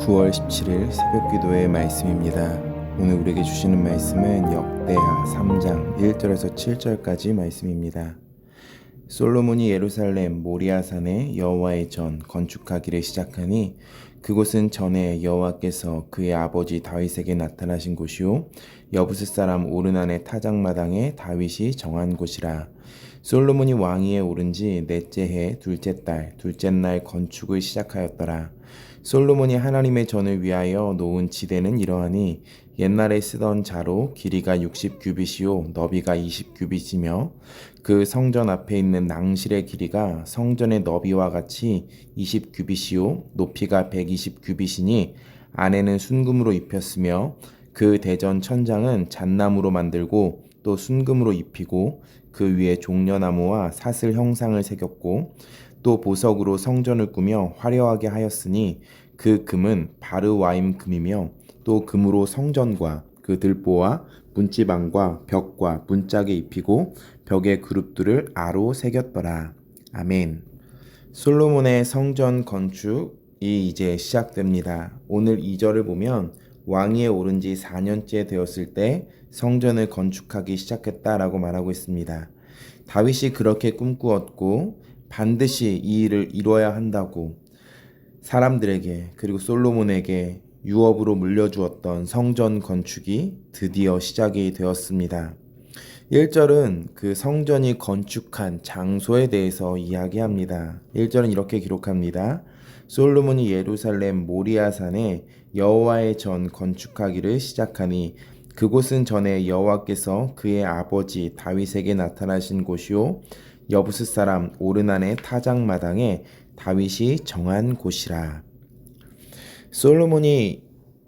9월 17일 새벽 기도의 말씀입니다. 오늘 우리에게 주시는 말씀은 역대하 3장 1절에서 7절까지 말씀입니다. 솔로몬이 예루살렘 모리아산에 여호와의 전 건축하기를 시작하니 그곳은 전에 여호와께서 그의 아버지 다윗에게 나타나신 곳이요 여부스 사람 오르난의 타작마당에 다윗이 정한 곳이라 솔로몬이 왕위에 오른 지 넷째 해 둘째 달 둘째 날 건축을 시작하였더라 솔로몬이 하나님의 전을 위하여 놓은 지대는 이러하니 옛날에 쓰던 자로 길이가 60규빗이요 너비가 20규빗이며 그 성전 앞에 있는 낭실의 길이가 성전의 너비와 같이 20규빗이요 높이가 120규빗이니 안에는 순금으로 입혔으며 그 대전 천장은 잣나무로 만들고 또 순금으로 입히고 그 위에 종려나무와 사슬 형상을 새겼고 또 보석으로 성전을 꾸며 화려하게 하였으니 그 금은 바르와임 금이며 또 금으로 성전과 그 들보와 문지방과 벽과 문짝에 입히고 벽의 그룹들을 아로 새겼더라. 아멘. 솔로몬의 성전 건축이 이제 시작됩니다. 오늘 2절을 보면 왕위에 오른 지 4년째 되었을 때 성전을 건축하기 시작했다라고 말하고 있습니다. 다윗이 그렇게 꿈꾸었고 반드시 이 일을 이뤄야 한다고 사람들에게 그리고 솔로몬에게 유업으로 물려주었던 성전 건축이 드디어 시작이 되었습니다. 1절은 그 성전이 건축한 장소에 대해서 이야기합니다. 1절은 이렇게 기록합니다. 솔로몬이 예루살렘 모리아산에 여호와의 전 건축하기를 시작하니 그곳은 전에 여호와께서 그의 아버지 다윗에게 나타나신 곳이요 여부스 사람 오르난의 타작 마당에 다윗이 정한 곳이라. 솔로몬이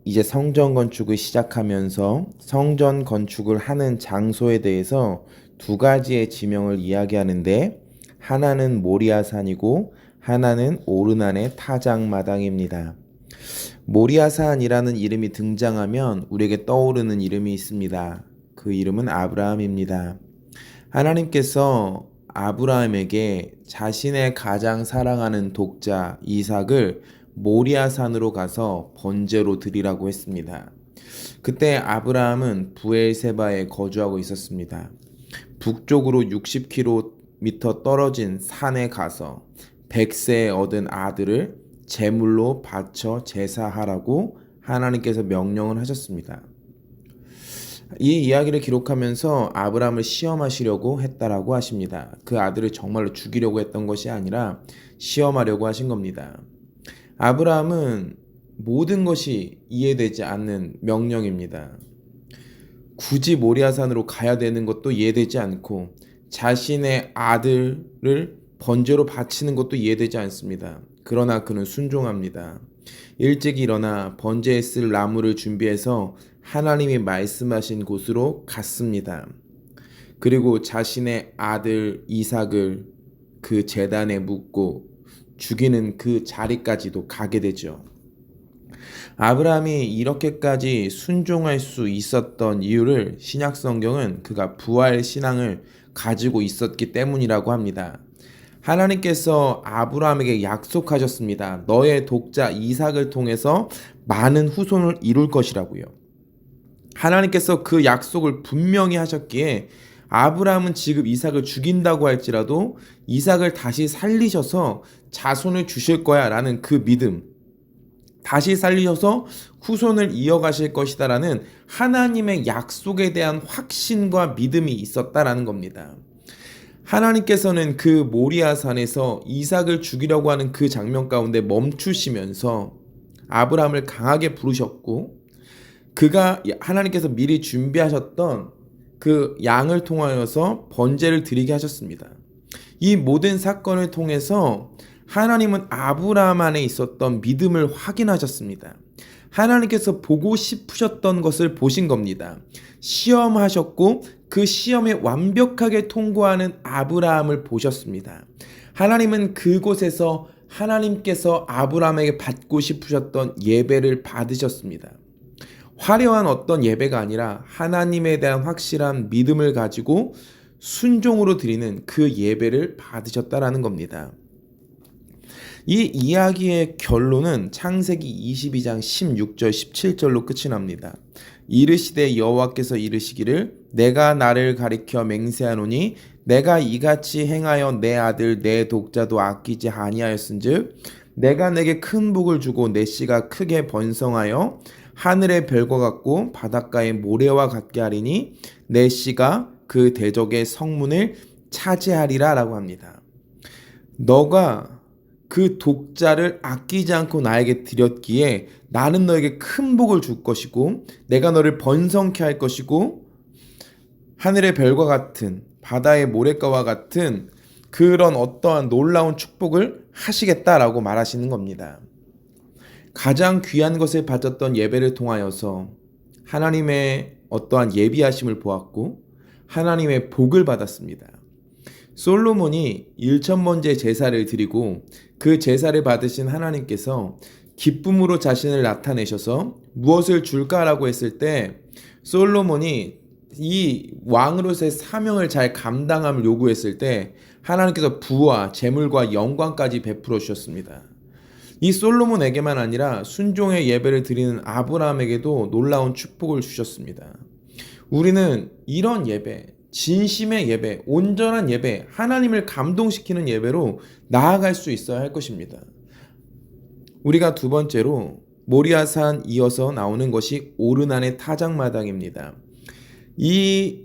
이제 성전 건축을 시작하면서 성전 건축을 하는 장소에 대해서 두 가지의 지명을 이야기하는데 하나는 모리아산이고 하나는 오르난의 타작 마당입니다. 모리아산이라는 이름이 등장하면 우리에게 떠오르는 이름이 있습니다. 그 이름은 아브라함입니다. 하나님께서 아브라함에게 자신의 가장 사랑하는 독자 이삭을 모리아산으로 가서 번제로 드리라고 했습니다. 그때 아브라함은 부엘세바에 거주하고 있었습니다. 북쪽으로 60km 떨어진 산에 가서 백세에 얻은 아들을 제물로 바쳐 제사하라고 하나님께서 명령을 하셨습니다. 이 이야기를 기록하면서 아브라함을 시험하시려고 했다라고 하십니다. 그 아들을 정말로 죽이려고 했던 것이 아니라 시험하려고 하신 겁니다. 아브라함은 모든 것이 이해되지 않는 명령입니다. 굳이 모리아산으로 가야 되는 것도 이해되지 않고 자신의 아들을 번제로 바치는 것도 이해되지 않습니다. 그러나 그는 순종합니다. 일찍 일어나 번제에 쓸 나무를 준비해서 하나님이 말씀하신 곳으로 갔습니다. 그리고 자신의 아들 이삭을 그 재단에 묻고 죽이는 그 자리까지도 가게 되죠. 아브라함이 이렇게까지 순종할 수 있었던 이유를 신약 성경은 그가 부활 신앙을 가지고 있었기 때문이라고 합니다. 하나님께서 아브라함에게 약속하셨습니다. 너의 독자 이삭을 통해서 많은 후손을 이룰 것이라고요. 하나님께서 그 약속을 분명히 하셨기에 아브라함은 지금 이삭을 죽인다고 할지라도 이삭을 다시 살리셔서 자손을 주실 거야 라는 그 믿음, 다시 살리셔서 후손을 이어가실 것이다라는 하나님의 약속에 대한 확신과 믿음이 있었다라는 겁니다. 하나님께서는 그 모리아산에서 이삭을 죽이려고 하는 그 장면 가운데 멈추시면서 아브라함을 강하게 부르셨고 그가 하나님께서 미리 준비하셨던 그 양을 통하여서 번제를 드리게 하셨습니다. 이 모든 사건을 통해서 하나님은 아브라함 안에 있었던 믿음을 확인하셨습니다. 하나님께서 보고 싶으셨던 것을 보신 겁니다. 시험하셨고 그 시험에 완벽하게 통과하는 아브라함을 보셨습니다. 하나님은 그곳에서 하나님께서 아브라함에게 받고 싶으셨던 예배를 받으셨습니다. 화려한 어떤 예배가 아니라 하나님에 대한 확실한 믿음을 가지고 순종으로 드리는 그 예배를 받으셨다라는 겁니다. 이 이야기의 결론은 창세기 22장 16절 17절로 끝이 납니다. 이르시되 여호와께서 이르시기를 내가 나를 가리켜 맹세하노니 내가 이같이 행하여 내 아들 내 독자도 아끼지 아니하였은즉 내가 내게 큰 복을 주고 내 씨가 크게 번성하여 하늘의 별과 같고 바닷가의 모래와 같게 하리니 내 씨가 그 대적의 성문을 차지하리라라고 합니다. 너가 그 독자를 아끼지 않고 나에게 드렸기에 나는 너에게 큰 복을 줄 것이고 내가 너를 번성케 할 것이고 하늘의 별과 같은 바다의 모래가와 같은 그런 어떠한 놀라운 축복을 하시겠다라고 말하시는 겁니다. 가장 귀한 것을 바쳤던 예배를 통하여서 하나님의 어떠한 예비하심을 보았고 하나님의 복을 받았습니다. 솔로몬이 1천번째 제사를 드리고 그 제사를 받으신 하나님께서 기쁨으로 자신을 나타내셔서 무엇을 줄까라고 했을 때 솔로몬이 이 왕으로서의 사명을 잘 감당함을 요구했을 때 하나님께서 부와 재물과 영광까지 베풀어 주셨습니다. 이 솔로몬에게만 아니라 순종의 예배를 드리는 아브라함에게도 놀라운 축복을 주셨습니다. 우리는 이런 예배, 진심의 예배, 온전한 예배, 하나님을 감동시키는 예배로 나아갈 수 있어야 할 것입니다. 우리가 두 번째로 모리아산 이어서 나오는 것이 오르난의 타작마당입니다. 이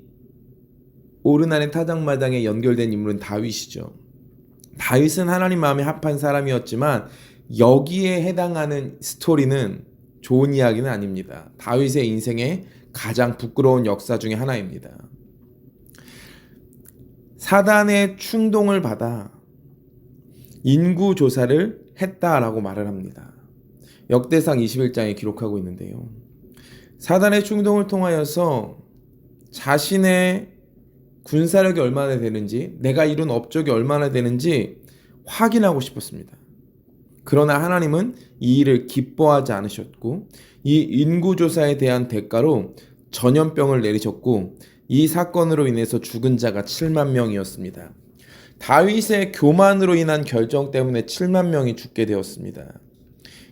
오르난의 타작마당에 연결된 인물은 다윗이죠. 다윗은 하나님 마음에 합한 사람이었지만 여기에 해당하는 스토리는 좋은 이야기는 아닙니다. 다윗의 인생의 가장 부끄러운 역사 중의 하나입니다. 사단의 충동을 받아 인구 조사를 했다라고 말을 합니다. 역대상 21장에 기록하고 있는데요. 사단의 충동을 통하여서 자신의 군사력이 얼마나 되는지, 내가 이룬 업적이 얼마나 되는지 확인하고 싶었습니다. 그러나 하나님은 이 일을 기뻐하지 않으셨고, 이 인구조사에 대한 대가로 전염병을 내리셨고, 이 사건으로 인해서 죽은 자가 7만 명이었습니다. 다윗의 교만으로 인한 결정 때문에 7만 명이 죽게 되었습니다.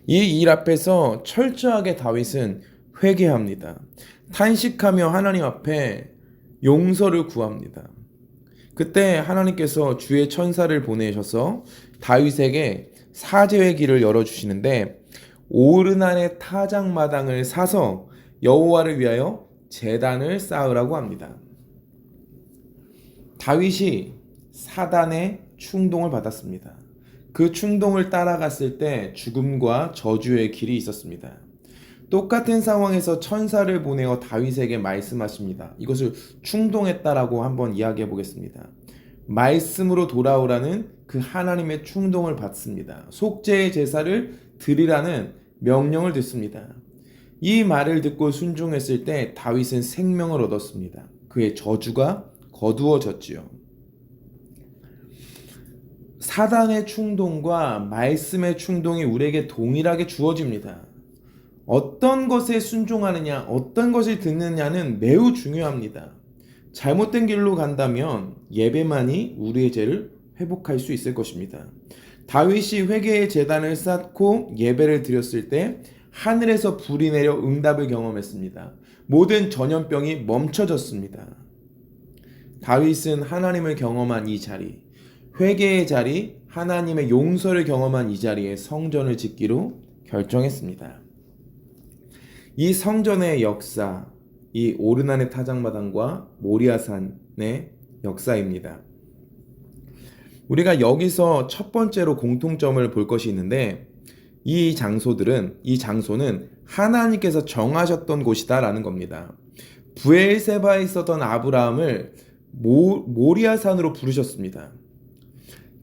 이 일 앞에서 철저하게 다윗은 회개합니다. 탄식하며 하나님 앞에 용서를 구합니다. 그때 하나님께서 주의 천사를 보내셔서 다윗에게 사죄의 길을 열어주시는데 오르난의 타작마당을 사서 여호와를 위하여 재단을 쌓으라고 합니다. 다윗이 사단의 충동을 받았습니다. 그 충동을 따라갔을 때 죽음과 저주의 길이 있었습니다. 똑같은 상황에서 천사를 보내어 다윗에게 말씀하십니다. 이것을 충동했다라고 한번 이야기해 보겠습니다. 말씀으로 돌아오라는 그 하나님의 충동을 받습니다. 속죄의 제사를 드리라는 명령을 듣습니다. 이 말을 듣고 순종했을 때 다윗은 생명을 얻었습니다. 그의 저주가 거두어졌지요. 사단의 충동과 말씀의 충동이 우리에게 동일하게 주어집니다. 어떤 것에 순종하느냐, 어떤 것을 듣느냐는 매우 중요합니다. 잘못된 길로 간다면 예배만이 우리의 죄를 회복할 수 있을 것입니다. 다윗이 회개의 재단을 쌓고 예배를 드렸을 때 하늘에서 불이 내려 응답을 경험했습니다. 모든 전염병이 멈춰졌습니다. 다윗은 하나님을 경험한 이 자리, 회개의 자리, 하나님의 용서를 경험한 이 자리에 성전을 짓기로 결정했습니다. 이 성전의 역사, 이 오르난의 타작마당과 모리아산의 역사입니다. 우리가 여기서 첫 번째로 공통점을 볼 것이 있는데 이 장소들은 이 장소는 하나님께서 정하셨던 곳이다라는 겁니다. 부엘세바에 있었던 아브라함을 모, 모리아산으로 부르셨습니다.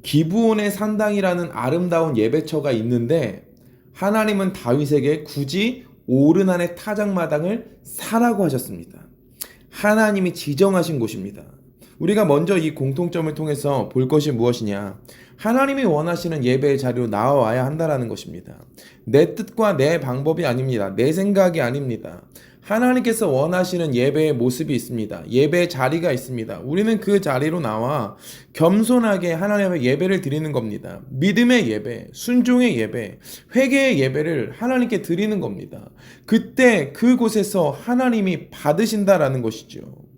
기부온의 산당이라는 아름다운 예배처가 있는데 하나님은 다윗에게 굳이 오르난의 타작마당을 사라고 하셨습니다. 하나님이 지정하신 곳입니다. 우리가 먼저 이 공통점을 통해서 볼 것이 무엇이냐? 하나님이 원하시는 예배의 자리로 나와야 한다라는 것입니다. 내 뜻과 내 방법이 아닙니다. 내 생각이 아닙니다. 하나님께서 원하시는 예배의 모습이 있습니다. 예배의 자리가 있습니다. 우리는 그 자리로 나와 겸손하게 하나님의 예배를 드리는 겁니다. 믿음의 예배, 순종의 예배, 회개의 예배를 하나님께 드리는 겁니다. 그때 그곳에서 하나님이 받으신다라는 것이죠.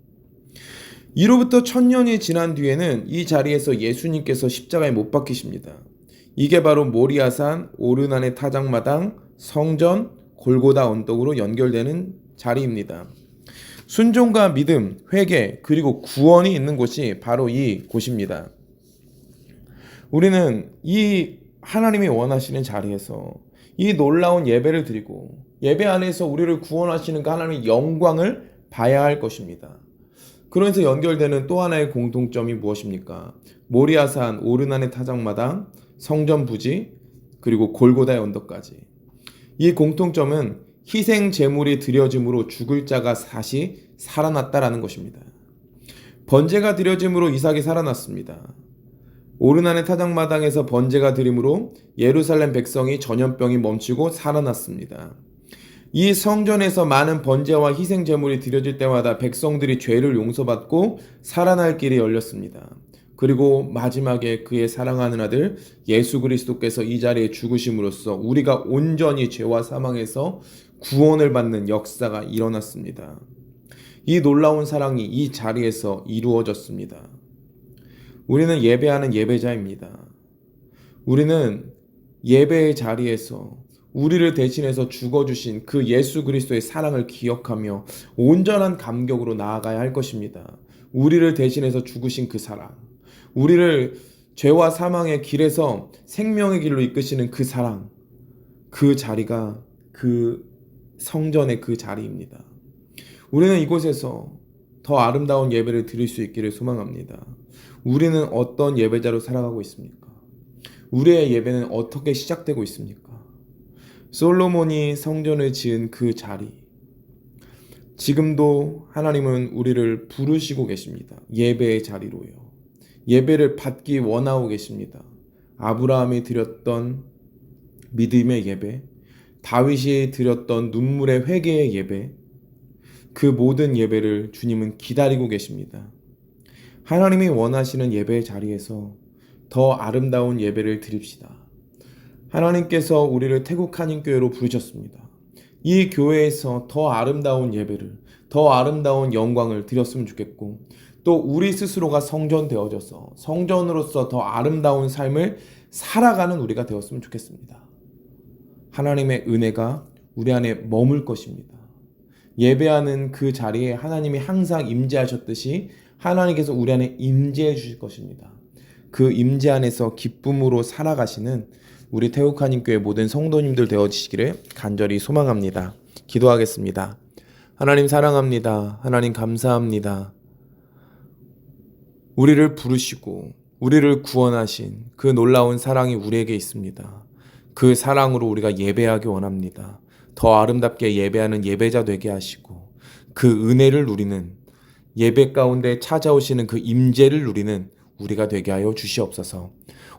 이로부터 천년이 지난 뒤에는 이 자리에서 예수님께서 십자가에 못 박히십니다. 이게 바로 모리아산 오르난의 타작마당 성전 골고다 언덕으로 연결되는 자리입니다. 순종과 믿음, 회개, 그리고 구원이 있는 곳이 바로 이 곳입니다. 우리는 이 하나님이 원하시는 자리에서 이 놀라운 예배를 드리고 예배 안에서 우리를 구원하시는 그 하나님의 영광을 봐야 할 것입니다. 그러면서 연결되는 또 하나의 공통점이 무엇입니까? 모리아산 오르난의 타작마당, 성전 부지, 그리고 골고다의 언덕까지. 이 공통점은 희생 제물이 드려짐으로 죽을 자가 다시 살아났다라는 것입니다. 번제가 드려짐으로 이삭이 살아났습니다. 오르난의 타작마당에서 번제가 드림으로 예루살렘 백성이 전염병이 멈추고 살아났습니다. 이 성전에서 많은 번제와 희생 제물이 드려질 때마다 백성들이 죄를 용서받고 살아날 길이 열렸습니다. 그리고 마지막에 그의 사랑하는 아들 예수 그리스도께서 이 자리에 죽으심으로써 우리가 온전히 죄와 사망에서 구원을 받는 역사가 일어났습니다. 이 놀라운 사랑이 이 자리에서 이루어졌습니다. 우리는 예배하는 예배자입니다. 우리는 예배의 자리에서 우리를 대신해서 죽어주신 그 예수 그리스도의 사랑을 기억하며 온전한 감격으로 나아가야 할 것입니다. 우리를 대신해서 죽으신 그 사랑, 우리를 죄와 사망의 길에서 생명의 길로 이끄시는 그 사랑, 그 자리가 그 성전의 그 자리입니다. 우리는 이곳에서 더 아름다운 예배를 드릴 수 있기를 소망합니다. 우리는 어떤 예배자로 살아가고 있습니까? 우리의 예배는 어떻게 시작되고 있습니까? 솔로몬이 성전을 지은 그 자리. 지금도 하나님은 우리를 부르시고 계십니다. 예배의 자리로요. 예배를 받기 원하고 계십니다. 아브라함이 드렸던 믿음의 예배, 다윗이 드렸던 눈물의 회개의 예배, 그 모든 예배를 주님은 기다리고 계십니다. 하나님이 원하시는 예배의 자리에서 더 아름다운 예배를 드립시다. 하나님께서 우리를 태국 한인교회로 부르셨습니다. 이 교회에서 더 아름다운 예배를, 더 아름다운 영광을 드렸으면 좋겠고, 또 우리 스스로가 성전 되어져서 성전으로서 더 아름다운 삶을 살아가는 우리가 되었으면 좋겠습니다. 하나님의 은혜가 우리 안에 머물 것입니다. 예배하는 그 자리에 하나님이 항상 임재하셨듯이 하나님께서 우리 안에 임재해 주실 것입니다. 그 임재 안에서 기쁨으로 살아가시는 우리 태국한인교회 모든 성도님들 되어지시기를 간절히 소망합니다. 기도하겠습니다. 하나님 사랑합니다. 하나님 감사합니다. 우리를 부르시고 우리를 구원하신 그 놀라운 사랑이 우리에게 있습니다. 그 사랑으로 우리가 예배하기 원합니다. 더 아름답게 예배하는 예배자 되게 하시고 그 은혜를 누리는 예배 가운데 찾아오시는 그 임재를 누리는 우리가 되게 하여 주시옵소서.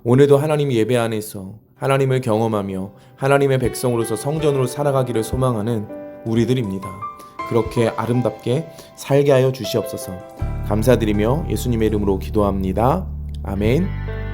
오늘도 하나님 예배 안에서 하나님을 경험하며 하나님의 백성으로서 성전으로 살아가기를 소망하는 우리들입니다. 그렇게 아름답게 살게 하여 주시옵소서. 감사드리며 예수님의 이름으로 기도합니다. 아멘.